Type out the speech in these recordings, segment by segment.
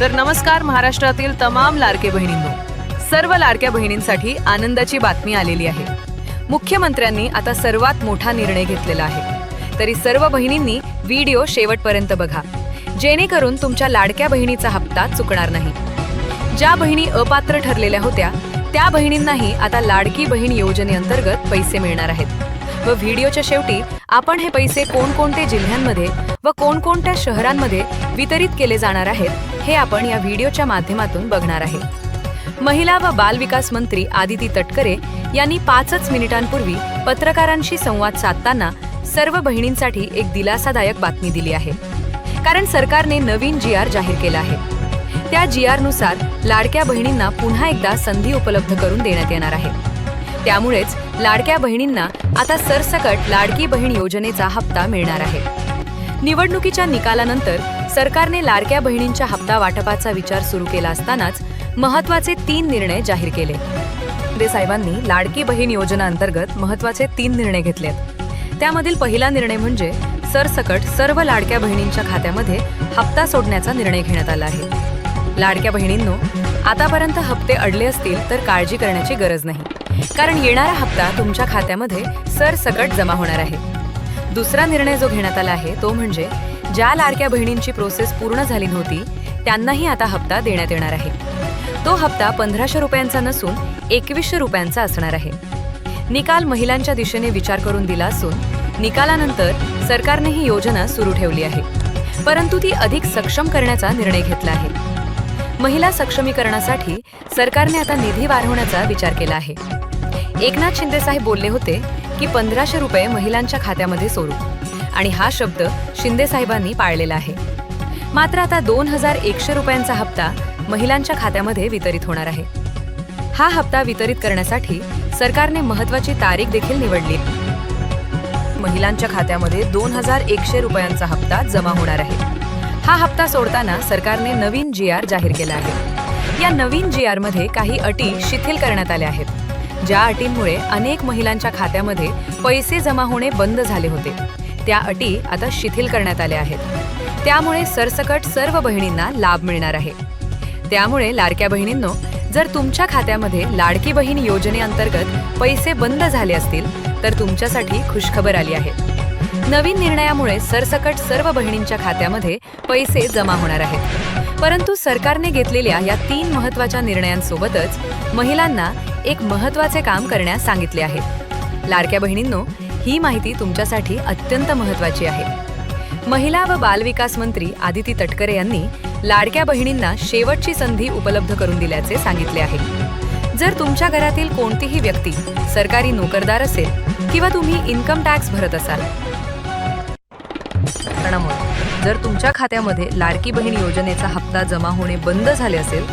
तर नमस्कार महाराष्ट्रातील तमाम लाडके बहिणींनो. सर्व लाडक्या बहिणींसाठी आनंदाची बातमी आलेली आहे. मुख्यमंत्र्यांनी आता सर्वात मोठा निर्णय घेतलेला आहे. तरी सर्व बहिणींनी व्हिडिओ शेवटपर्यंत बघा. जेणेकरून तुमच्या लाडक्या बहिणीचा हप्ता चुकणार नाही. ज्या बहिणी अपात्र ठरलेल्या होत्या त्या बहिणींनाही आता लाडकी बहीण योजनेअंतर्गत पैसे मिळणार आहेत. व व्हिडिओच्या शेवटी आपण हे पैसे कोणकोणते जिल्ह्यांमध्ये व कोणकोणत्या शहरांमध्ये वितरित केले जाणार आहेत हे आपण या व्हिडिओच्या माध्यमातून बघणार आहे. महिला व बालविकास मंत्री आदिती तटकरे यांनी पाचच मिनिटांपूर्वी पत्रकारांशी संवाद साधताना सर्व बहिणींसाठी एक दिलासादायक बातमी दिली आहे. कारण सरकारने नवीन जी आर जाहीर केला आहे. त्या जी आरनुसार लाडक्या बहिणींना पुन्हा एकदा संधी उपलब्ध करून देण्यात येणार आहे. त्यामुळेच लाडक्या बहिणींना आता सरसकट लाडकी बहीण योजनेचा हप्ता मिळणार आहे. निवडणुकीच्या निकालानंतर सरकारने लाडक्या बहिणींच्या हप्ता वाटपाचा विचार सुरू केला असतानाच महत्त्वाचे तीन निर्णय जाहीर केले. देसाहेबांनी साहेबांनी लाडकी बहीण योजना अंतर्गत महत्त्वाचे तीन निर्णय घेतलेत. त्यामधील पहिला निर्णय म्हणजे सरसकट सर्व लाडक्या बहिणींच्या खात्यामध्ये हप्ता सोडण्याचा निर्णय घेण्यात आला आहे. लाडक्या बहिणींनो आतापर्यंत हप्ते अडले असतील तर काळजी करण्याची गरज नाही. कारण येणारा हप्ता तुमच्या खात्यामध्ये सरसकट जमा होणार आहे. दुसरा निर्णय जो घेण्यात आला आहे तो म्हणजे ज्या लाडक्या बहिणींची प्रोसेस पूर्ण झाली नव्हती त्यांनाही आता हप्ता देण्यात येणार आहे. तो हप्ता पंधराशे रुपयांचा नसून एकवीसशे रुपयांचा असणार आहे. निकाल महिलांच्या दिशेने विचार करून दिला असून निकालानंतर सरकारने ही योजना सुरू ठेवली आहे. परंतु ती अधिक सक्षम करण्याचा निर्णय घेतला आहे. महिला सक्षमीकरणासाठी सरकारने आता निधी वाढवण्याचा विचार केला आहे. एकनाथ शिंदेसाहेब बोलले होते की पंधराशे रुपये महिलांच्या खात्यामध्ये सोडू. आणि हा शब्द शिंदे साहेबांनी पाळलेला आहे. मात्र आता दोन हजार एकशे रुपयांचा हप्ता महिलांच्या खात्यामध्ये वितरित होणार आहे. हा हप्ता वितरित करण्यासाठी सरकारने महत्वाची तारीख देखील निवडली. महिलांच्या खात्यामध्ये दोन हजार एकशे रुपयांचा हप्ता जमा होणार आहे. हा हप्ता सोडताना सरकारने नवीन जी आर जाहीर केला आहे. या नवीन जी आरमध्ये काही अटी शिथिल करण्यात आल्या आहेत. ज्या अटींमुळे अनेक महिलांच्या खात्यामध्ये पैसे जमा होणे बंद झाले होते. त्या अटी आता शिथिल करण्यात आल्या आहेत. त्यामुळे सरसकट सर्व बहिणींना लाभ मिळणार आहे. त्यामुळे लाडक्या बहिणींनो जर तुमच्या खात्यामध्ये लाडकी बहीण योजनेअंतर्गत पैसे बंद झाले असतील तर तुमच्यासाठी खुशखबर आली आहे. नवीन निर्णयामुळे सरसकट सर्व बहिणींच्या खात्यामध्ये पैसे जमा होणार आहेत. परंतु सरकारने घेतलेल्या या तीन महत्त्वाच्या निर्णयांसोबतच महिलांना एक महत्त्वाचे काम करण्यास सांगितले आहे. लाडक्या बहिणींनो ही माहिती तुमच्यासाठी अत्यंत महत्वाची आहे. महिला व बालविकास मंत्री आदिती तटकरे यांनी लाडक्या बहिणींना शेवटची संधी उपलब्ध करून दिल्याचे सांगितले आहे. जर तुमच्या घरातील कोणतीही व्यक्ती सरकारी नोकरदार असेल किंवा तुम्ही इन्कम टॅक्स भरत असाल. जर तुमच्या खात्यामध्ये लाडकी बहीण योजनेचा हप्ता जमा होणे बंद झाले असेल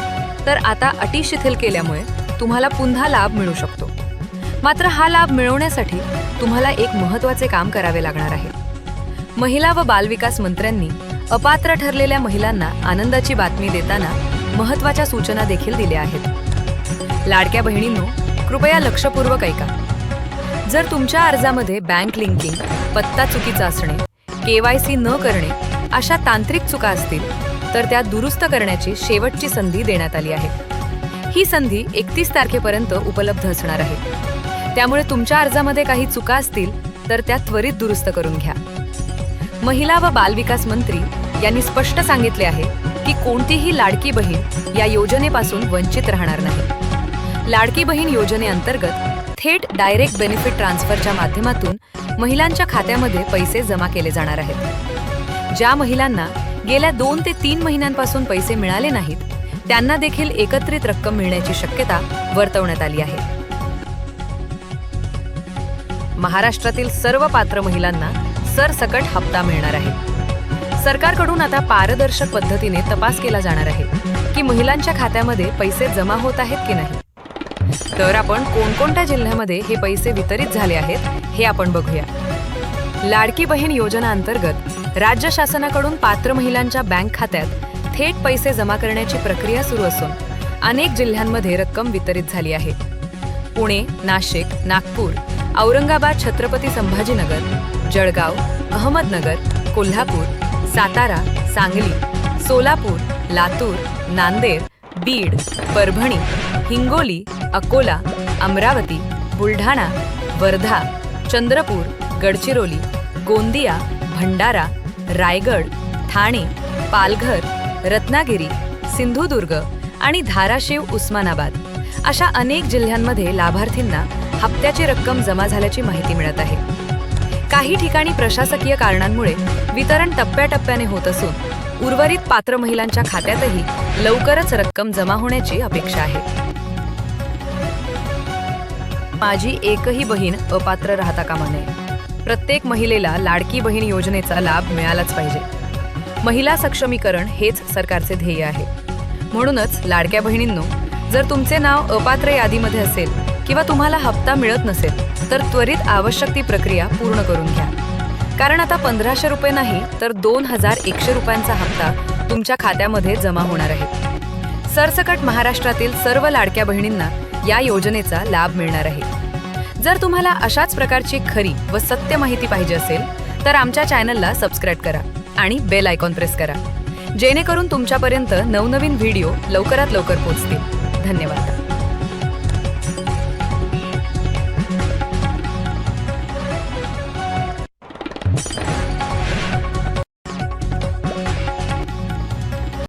तर आता अटी शिथिल केल्यामुळे तुम्हाला पुन्हा लाभ मिळू शकतो. मात्र हा लाभ मिळवण्यासाठी तुम्हाला एक महत्त्वाचे काम करावे लागणार आहे. महिला व बालविकास मंत्र्यांनी अपात्र ठरलेल्या महिलांना आनंदाची बातमी देताना महत्त्वाच्या सूचना देखील दिल्या आहेत. लाडक्या बहिणींनो कृपया लक्षपूर्वक ऐका. जर तुमच्या अर्जामध्ये बँक लिंकिंग पत्ता चुकीचा असणे के वाय सी न करणे अशा तांत्रिक चुका असतील तर त्या दुरुस्त करण्याची शेवटची संधी देण्यात आली आहे. ही संधी एकतीस तारखेपर्यंत उपलब्ध असणार आहे. त्यामुळे तुमच्या अर्जामध्ये काही चुका असतील तर त्या त्वरित दुरुस्त करून घ्या. महिला व बालविकास मंत्री यांनी स्पष्ट सांगितले आहे की कोणतीही लाडकी बहीण या योजनेपासून वंचित राहणार नाही. लाडकी बहीण योजनेअंतर्गत थेट डायरेक्ट बेनिफिट ट्रान्सफरच्या माध्यमातून महिलांच्या खात्यामध्ये पैसे जमा केले जाणार आहेत. ज्या महिलांना गेल्या दोन ते तीन महिन्यांपासून पैसे मिळाले नाहीत त्यांना देखील एकत्रित रक्कम मिळण्याची शक्यता वर्तवण्यात आली आहे. महाराष्ट्रातील सर्व पात्र महिलांना सरसकट हप्ता मिळणार आहे. सरकारकडून आता पारदर्शक पद्धतीने तपास केला जाणार आहे की महिलांच्या खात्यामध्ये पैसे जमा होत आहेत की नाही. तर आपण कोणकोणत्या जिल्ह्यामध्ये हे पैसे वितरित झाले आहेत हे आपण बघूया. लाडकी बहीण योजना अंतर्गत राज्य शासनाकडून पात्र महिलांच्या बँक खात्यात थेट पैसे जमा करण्याची प्रक्रिया सुरू असून अनेक जिल्ह्यांमध्ये रक्कम वितरित झाली आहे. पुणे नाशिक नागपूर औरंगाबाद छत्रपती संभाजीनगर जळगाव अहमदनगर कोल्हापूर सातारा सांगली सोलापूर लातूर नांदेड बीड परभणी हिंगोली अकोला अमरावती बुलढाणा वर्धा चंद्रपूर गडचिरोली गोंदिया भंडारा रायगड ठाणे पालघर रत्नागिरी सिंधुदुर्ग आणि धाराशिव उस्मानाबाद अशा अनेक जिल्ह्यांमध्ये लाभार्थींना हप्त्याची रक्कम जमा झाल्याची माहिती मिळत आहे. काही ठिकाणी प्रशासकीय कारणांमुळे वितरण टप्प्याटप्प्याने होत असून उर्वरित पात्र महिलांच्या खात्यातही लवकरच रक्कम जमा होण्याची अपेक्षा आहे. माझी एकही बहीण अपात्र राहता कामा नये. प्रत्येक महिलेला लाडकी बहीण योजनेचा लाभ मिळालाच पाहिजे. महिला सक्षमीकरण हेच सरकारचे ध्येय आहे. म्हणूनच लाडक्या बहिणींनो जर तुमचे नाव अपात्र यादीमध्ये असेल किंवा तुम्हाला हप्ता मिळत नसेल तर त्वरित आवश्यक ती प्रक्रिया पूर्ण करून घ्या. कारण आता पंधराशे रुपये नाही तर दोन हजार एकशे रुपयांचा हप्ता तुमच्या खात्यामध्ये जमा होणार आहे. सरसकट महाराष्ट्रातील सर्व लाडक्या बहिणींना या योजनेचा लाभ मिळणार आहे. जर तुम्हाला अशाच प्रकारची खरी व सत्य माहिती पाहिजे असेल तर आमच्या चॅनलला सबस्क्राईब करा आणि बेल आयकॉन प्रेस करा. जेणेकरून तुमच्यापर्यंत नवनवीन व्हिडिओ लवकरात लवकर पोहोचतील. धन्यवाद.